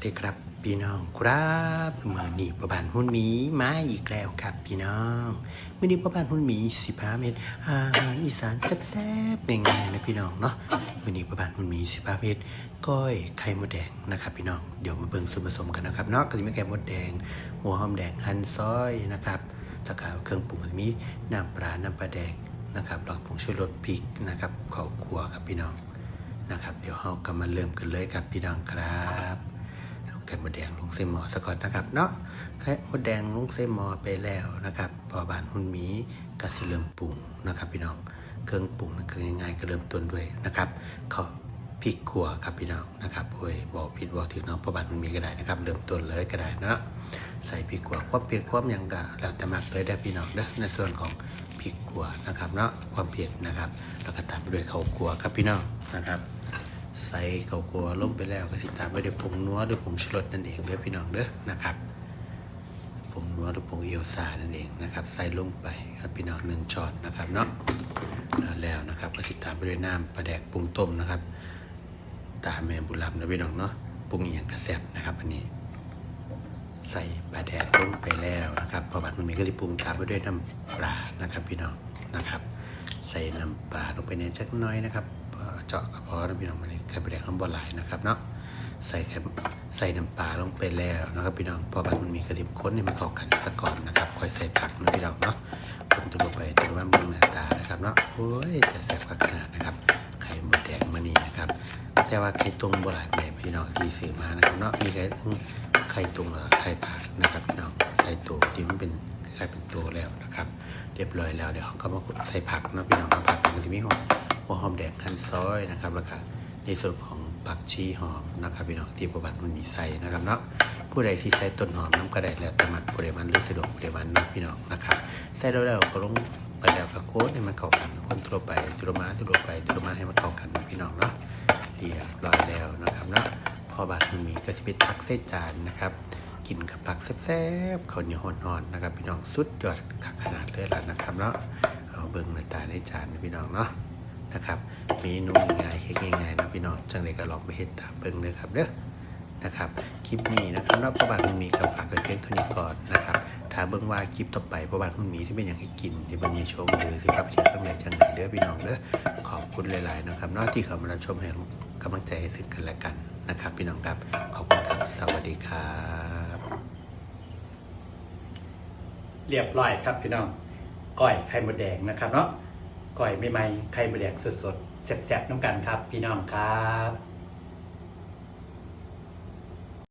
วัสดีครับ พี่น้องครับเมื่อนี้ประบานหุ้นหมีมาอีกแล้วครับ พี่น้องเมื่อนี้ประบานหุ้นหมีสิบห้าเมตรอาหารอีสานแซ่บๆง่ายๆนะพี่น้องเนาะเมื่อนี้ประบานหุ้นหมีสิบห้าเมตรก้อยไข่มดแดงนะครับ พี่น้องเดี๋ยวมาเบิ่งส่วนผสมกันนะครับเนาะก็จะมีไข่มดแดง หัวหอมแดงหั่นซอยนะครับแล้วก็เครื่องปรุงก็จะมีน้ำปลาน้ำปลาแดงนะครับดอกผงชูรสพริกนะครับข้าวคั่วครับพี่น้องนะครับ เดี๋ยวเราก็มาเริ่มกันเลยครับพี่น้องครับ ไข่มดแดงลุงเส้นหมอสก่อนนะครับเนาะไข่มดแดงลุงเส้นหมอไปแล้วนะครับพอบานหุ่นหมีก็สิเริ่มปรุงนะครับพี่น้องเครื่องปรุงนั่นคือง่ายๆก็เริ่มต้นด้วยนะครับเขาพริกขัวครับพี่น้องนะครับโอ้ยบอกผิดบอกถึงน้องพอบานหุ่นหมีก็ได้นะครับเริ่มต้นเลยก็ได้เนาะใส่พริกขัวความเผ็ดความยังก็แล้วแต่มักเลยได้พี่น้องเด้อในส่วนของพริกขัวนะครับเนาะความเผ็ดนะครับแล้วก็ตามไปด้วยข้าวขัวครับพี่น้องนะครับ ใส่เกากัวลงไปแล้วก็สิตามไปด้วยผงนัวด้วยผงชูรสนั่นเองเด้อพี่น้องเด้อนะครับผงนัวหรือผงเอียวซานั่นเองนะครับ ใส่ลงไปครับพี่น้องหนึ่งช้อนนะครับเนาะแล้วแล้วนะครับก็สิตามไปด้วยน้ำปลาแดกปรุงต้มนะครับ ตามแม่บุญลำนะพี่น้องเนาะปรุงอย่างกระแซบนะครับอันนี้ ใส่ปลาแดกลงไปแล้วนะครับพอบัดมันมีก็จะปรุงตามไปด้วยน้ำปลานะครับพี่น้องนะครับ ใส่น้ำปลาลงไปในจักน้อยนะครับ เจาะก็พอนะพี่น้องมันไข่ปลาแดกข้างบนหลายนะครับเนาะใส่ไข่ใส่น้ำปลาลงไปแล้วนะครับพี่น้องพอบัดมันมีกระเทียมข้นนี่มันเข้ากันสักก่อนนะครับค่อยใส่ผักนะพี่น้องเนาะคนตัวลงไปตัวว่ามึงหน้าตานะครับเนาะโอ้ยจะแซ่บขนาดนะครับ ไข่มดแดงมานี่นะครับ แต่ว่าไข่ตรงโบราณแบบพี่น้องที่ซื้อมานะครับเนาะมีไข่ทั้งไข่ตรงและไข่ผักนะครับพี่น้องไข่ตัวที่มันเป็นไข่เป็นตัวแล้วนะครับ เรียบร้อยแล้วเดี๋ยวเขาก็มาใส่ผักนะพี่น้องผักมันจะมีหอม หัวหอมแดงหั่นซอยนะครับแล้วก็ในส่วนของผักชีหอมนะครับพี่น้องที่ประวัติมันมีใส่นะครับเนาะผู้ใดที่ใส่ต้นหอมน้ำกระไดแล้วแต่มักผู้ใดมันหรือสะดวกผู้ใดมันเนะพี่น้องนะครับใส่แล้วแล้วก็ลงไปแล้วก็โค้ดให้มันเข้ากันคนตัวไปตัวมาตัวไปตัวมาให้มันเข้ากันพี่น้องเนาะเรียบร้อยแล้วนะครับเนาะพอบาดมันมีก็จะไปตักใส่จานนะครับกินกับผักแซ่บๆข้าวเหนียวห่อนๆนะครับพี่น้องสุดยอดขนาดเลยล่ะนะครับเนาะเอาเบิ่งหน้าตาในจานพี่น้องเนาะ นะครับเมนูง่ายเฮ็ดง่ายๆนะพี่น้องจังเลยก็ลองไปเฮ็ดตามเบิ่งเลยครับเด้อนะครับคลิปนี้นะครับเนาะพอบาดมันมีกับฝากไว้เพียงเท่านี้ก่อนนะครับถ้าเบิ่งว่าคลิปต่อไปพอบาดมันมีที่เป็นอย่างให้กินที่เบิ่งในชมหรือสิครับที่กำไรจังไหนเด้อพี่น้องเด้อขอบคุณหลายๆนะครับนอกที่เขามารับชมให้กำลังใจให้ซึ่งกันและกันนะครับ พี่น้องครับขอบคุณครับสวัสดีครับเรียบร้อยครับพี่น้องก้อยไข่มดแดงนะครับเนาะ ก่อยใหม่ๆไข่มดแดงสดๆแซ่บๆน้ำกันครับ พี่น้องครับ